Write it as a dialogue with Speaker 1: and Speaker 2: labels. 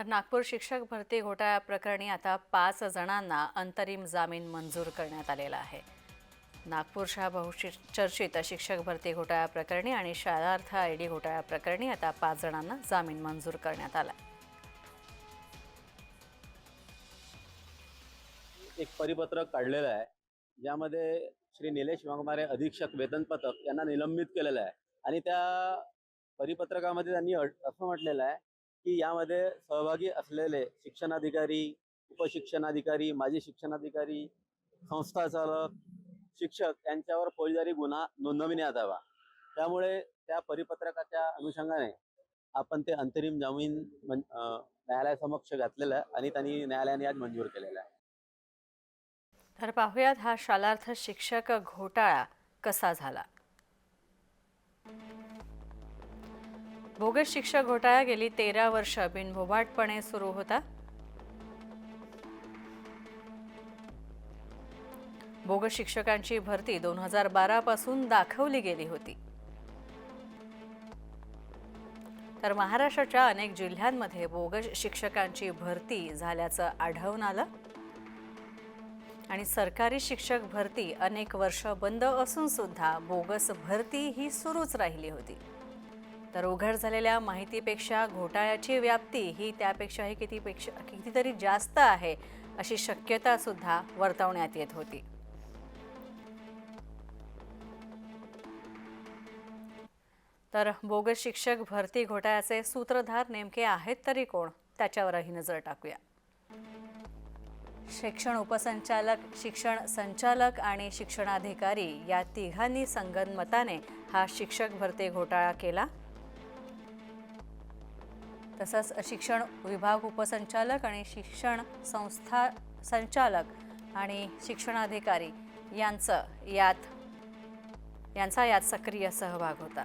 Speaker 1: तर नागपूर शिक्षक भरती घोटाळ्या प्रकरणी आता पाच जणांना अंतरिम जामीन मंजूर करण्यात आलेला आहे. नागपूरच्या बहुचर्चित शिक्षक भरती घोटाळ्या प्रकरणी आणि शाळार्थ आय डी घोटाळ्या प्रकरणी आता पाच जणांना जामीन मंजूर करण्यात आला
Speaker 2: एक परिपत्रक काढलेलं आहे. ज्यामध्ये श्री निलेश वाघमारे अधीक्षक वेतन पथक यांना निलंबित केलेलं आहे. आणि त्या परिपत्रकामध्ये त्यांनी असं म्हटलेलं आहे की यामध्ये सहभागी असलेले शिक्षणाधिकारी उपशिक्षणाधिकारी माजी शिक्षणाधिकारी संस्था चालक शिक्षक यांच्यावर फौजदारी गुन्हा नोंदविण्यात यावा. त्यामुळे त्या परिपत्रकाच्या अनुषंगाने आपण ते अंतरिम जामीन न्यायालयासमक्ष घातलेलं आहे आणि त्यांनी न्यायालयाने आज मंजूर केलेला आहे.
Speaker 1: तर पाहुयात हा शालार्थ शिक्षक घोटाळा कसा झाला? बोगस शिक्षक घोटाळा गेली तेरा वर्ष. बिनभोभाटपणे सुरू होता. बोगस शिक्षकांची भरती दोन हजार बारा पासून दाखवली गेली होती. तर महाराष्ट्राच्या अनेक जिल्ह्यांमध्ये बोगस शिक्षकांची भरती झाल्याचं आढळून आलं. आणि सरकारी शिक्षक भरती अनेक वर्ष बंद असून सुद्धा बोगस भरती ही सुरूच राहिली होती. तर उघड झालेल्या माहितीपेक्षा घोटाळ्याची व्याप्ती ही त्यापेक्षाही कितीपेक्षा कितीतरी जास्त आहे अशी शक्यता सुद्धा वर्तवण्यात येत होती. तर बोगस शिक्षक भरती घोटाळ्याचे सूत्रधार नेमके आहेत तरी कोण? त्याच्यावरही नजर टाकूया. शिक्षण उपसंचालक शिक्षण संचालक आणि शिक्षणाधिकारी या तिघांनी संगनमताने हा शिक्षक भरती घोटाळा केला. तसंच शिक्षण विभाग उपसंचालक आणि शिक्षण संस्था संचालक आणि शिक्षणाधिकारी यांचं यात यांचा यात सक्रिय सहभाग होता.